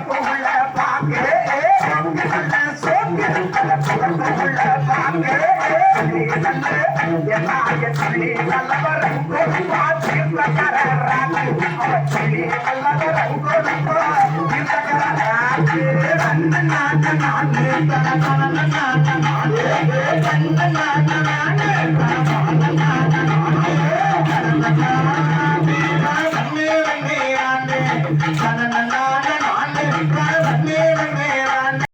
புறப்புள்ள பாக்கு புறப்புள்ள பாக்கு சொல்லி நல்லவரும் பார்த்து பிரகார அவர் சொல்லி நல்லவரும் கண்ண நாட்ட நாட்டு கண்ண நாட்ட நாட்டு கண்ண நாட்ட நாட்டு கண்ண நாட்ட நாட்டு கண்ண நாட்ட நாட்டு